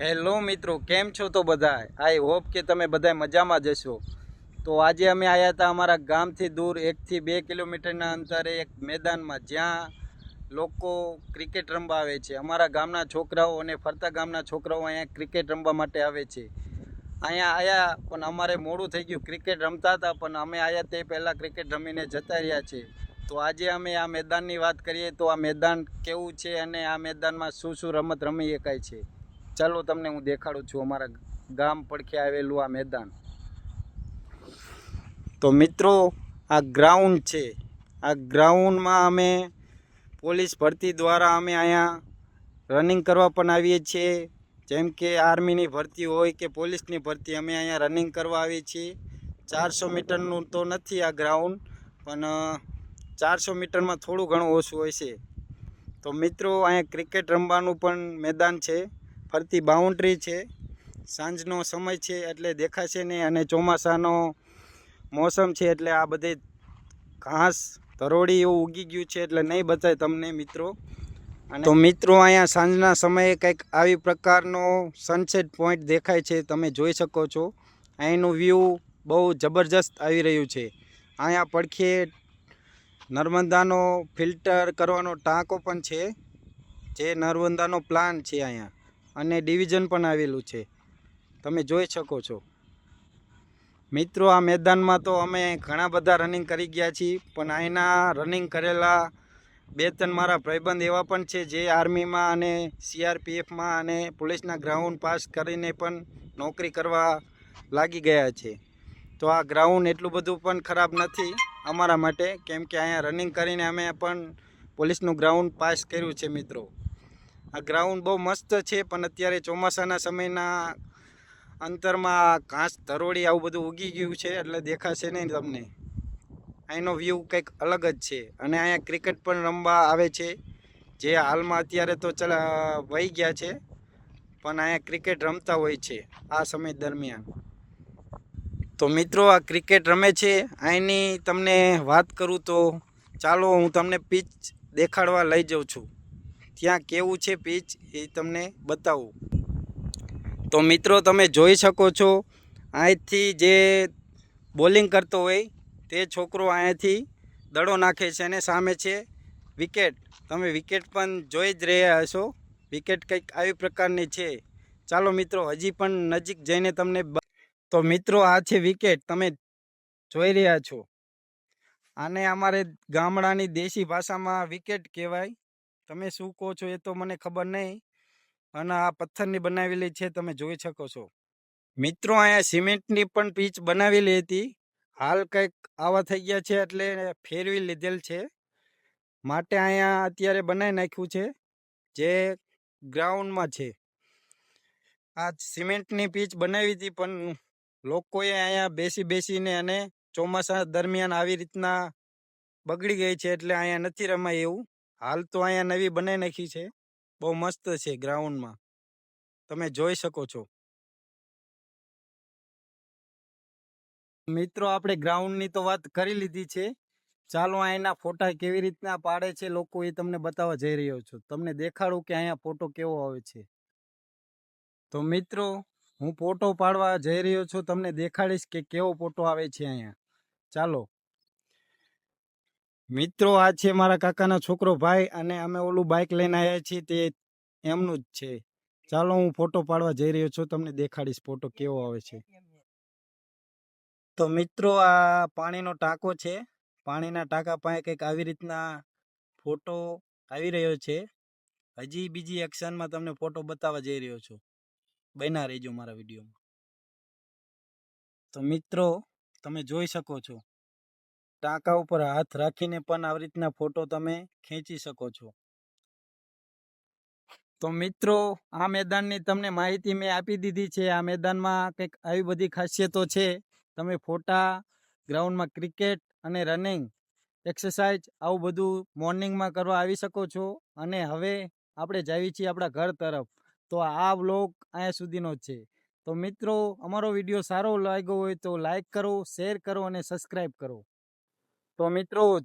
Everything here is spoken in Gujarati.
હેલો મિત્રો, કેમ છો તો બધા આઈ હોપ કે તમે બધા મજામાં જશો તો આજે અમે આવ્યા હતા અમારા ગામથી દૂર, એકથી બે કિલોમીટરના અંતરે એક મેદાનમાં, જ્યાં લોકો ક્રિકેટ રમવા આવે છે. અમારા ગામના છોકરાઓ અને ફરતા ગામના છોકરાઓ અહીંયા ક્રિકેટ રમવા માટે આવે છે. અહીંયા આવ્યા પણ અમારે મોડું થઈ ગયું ક્રિકેટ રમતા હતા પણ અમે આવ્યા તે પહેલાં ક્રિકેટ રમીને જતા રહ્યા છે. તો આજે અમે આ મેદાનની વાત કરીએ તો આ મેદાન કેવું છે અને આ મેદાનમાં શું શું રમત રમી શકાય છે? ચાલો તમને હું દેખાડું છું. અમારા ગામ પડખે આવેલું આ મેદાન. તો મિત્રો, આ ગ્રાઉન્ડ છે. આ ગ્રાઉન્ડમાં અમે પોલીસ ભરતી દ્વારા અમે અહીંયા રનિંગ કરવા પણ આવીએ છીએ. જેમ કે આર્મીની ભરતી હોય કે પોલીસની ભરતી, અમે અહીંયા રનિંગ કરવા આવીએ છીએ. ચારસો મીટરનું તો નથી આ ગ્રાઉન્ડ પણ ચારસો મીટરમાં થોડું ઘણું ઓછું હોય છે. તો મિત્રો, અહીંયા ક્રિકેટ રમવાનું પણ મેદાન છે. ફરતી બાઉન્ડ્રી છે. સાંજનો સમય છે એટલે દેખાશે નહીં અને ચોમાસાનો મોસમ છે એટલે આ બધે ઘાસ, તરોડી એવું ઉગી ગયું છે એટલે નહીં બતાય તમને મિત્રો. અને તો મિત્રો અહીંયા સાંજના સમયે કંઈક આવી પ્રકારનો સનસેટ પોઈન્ટ દેખાય છે, તમે જોઈ શકો છો. અહીંનું વ્યૂ બહુ જબરજસ્ત આવી રહ્યું છે. અહીંયા પડખે નર્મદાનો ફિલ્ટર કરવાનો ટાંકો પણ છે. જે નર્મદાનો પ્લાન છે અહીંયા. અને ડિવિઝન પણ આવેલું છે. તમે જોઈ શકો છો. મિત્રો, આ મેદાનમાં તો અમે ઘણા બધા રનિંગ કરી ગયા છીએ, પણ અહીંના રનિંગ કરેલા બે ત્રણ મારા ભાઈબંધ એવા પણ છે જે આર્મીમાં અને સીઆરપીએફમાં અને પોલીસના ગ્રાઉન્ડ પાસ કરીને પણ નોકરી કરવા લાગી ગયા છે. તો આ ગ્રાઉન્ડ એટલું બધું પણ ખરાબ નથી અમારા માટે, કેમ કે અહીંયા રનિંગ કરીને અમે પણ પોલીસનું ગ્રાઉન્ડ પાસ કર્યું છે મિત્રો. આ ગ્રાઉન્ડ બહુ મસ્ત છે, પણ અત્યારે ચોમાસાના સમયના અંતરમાં ઘાસ તરોળી આવું બધું ઉગી ગયું છે, એટલે દેખાશે નહીં તમને. અહીંનો વ્યૂ કંઈક અલગ જ છે. અને અહીંયા ક્રિકેટ પણ રમવા આવે છે. જે હાલમાં અત્યારે તો ચલ, વહી ગયા છે. પણ અહીંયા ક્રિકેટ રમતા હોય છે, આ સમય દરમિયાન. તો મિત્રો, આ ક્રિકેટ રમે છે. અહીંની તમને વાત કરું તો ચાલો હું તમને પીચ દેખાડવા લઈ જાઉં છું. ત્યાં કેવું છે પીચ એ તમને બતાવું. તો મિત્રો, તમે જોઈ શકો છો, અહીંથી જે બોલિંગ કરતો હોય, તે છોકરો અહીંયાથી દડો નાખે છે અને સામે છે વિકેટ તમે વિકેટ પણ જોઈ જ રહ્યા હશો. વિકેટ કંઈક આવી પ્રકારની છે. ચાલો મિત્રો, હજી પણ નજીક જઈને તમને તો મિત્રો, આ છે વિકેટ તમે જોઈ રહ્યા છો. આને અમારે ગામડાની દેશી ભાષામાં વિકેટ કહેવાય. તમે શું કહો છો એ તો મને ખબર નહીં, અને આ પથ્થરની બનાવેલી છે તમે જોઈ શકો છો. મિત્રો અહીંયા સિમેન્ટની પણ પીચ બનાવેલી હતી. હાલ કંઈક આવા થઈ ગયા છે એટલે ફેરવી લીધેલ છે. માટે અહીંયા અત્યારે બનાવી નાખ્યું છે, જે ગ્રાઉન્ડમાં છે. આ સિમેન્ટની પીચ બનાવી હતી, પણ લોકોએ અહીંયા બેસી બેસીને અને ચોમાસા દરમિયાન આવી રીતના બગડી ગઈ છે એટલે અહીંયા નથી રમાય એવું. હાલ તો અહીંયા નવી બનાવી નાખી છે. બહુ મસ્ત છે ગ્રાઉન્ડમાં. તમે જોઈ શકો છો. મિત્રો, આપણે ગ્રાઉન્ડની તો વાત કરી લીધી છે. ચાલો અહીંના ફોટા કેવી રીતના પાડે છે લોકો એ તમને બતાવવા જઈ રહ્યો છું. તમને દેખાડું કે અહીંયા ફોટો કેવો આવે છે. તો મિત્રો, હું ફોટો પાડવા જઈ રહ્યો છું. તમને દેખાડીશ કે કેવો ફોટો આવે છે અહીંયા. ચાલો. મિત્રો, આ છે મારા કાકાનો છોકરો ભાઈ અને અમે ઓલું બાઇક લઈને આવ્યા છીએ, તે એમનું જ છે. ચાલો, હું ફોટો પાડવા જઈ રહ્યો છું, તમને દેખાડીશ ફોટો કેવો આવે છે. તો મિત્રો, આ પાણીનો ટાંકો છે. પાણીના ટાંકા પાસે કંઈક આવી રીતના ફોટો આવી રહ્યો છે. હજી બીજી એક્શનમાં તમને ફોટો બતાવવા જઈ રહ્યો છું. બન્યા રહેજો મારા વિડીયોમાં. તો મિત્રો, તમે જોઈ શકો છો. ટાંકા ઉપર હાથ રાખીને પણ આવી રીતના ફોટો તમે ખેંચી શકો છો. તો મિત્રો, આ મેદાનની તમને માહિતી મેં આપી દીધી છે. આ મેદાનમાં કંઈક આવી બધી ખાસિયતો છે. તમે ફોટા, ગ્રાઉન્ડમાં ક્રિકેટ અને રનિંગ, એક્સરસાઇઝ આવું બધું મોર્નિંગમાં કરવા આવી શકો છો. અને હવે આપણે જઈએ છીએ આપણા ઘર તરફ. તો આ વ્લોગ અહીંયા સુધીનો છે. તો મિત્રો, અમારો વીડિયો સારો લાગ્યો હોય તો લાઈક કરો, શેર કરો અને સબસ્ક્રાઈબ કરો. તો મિત્રો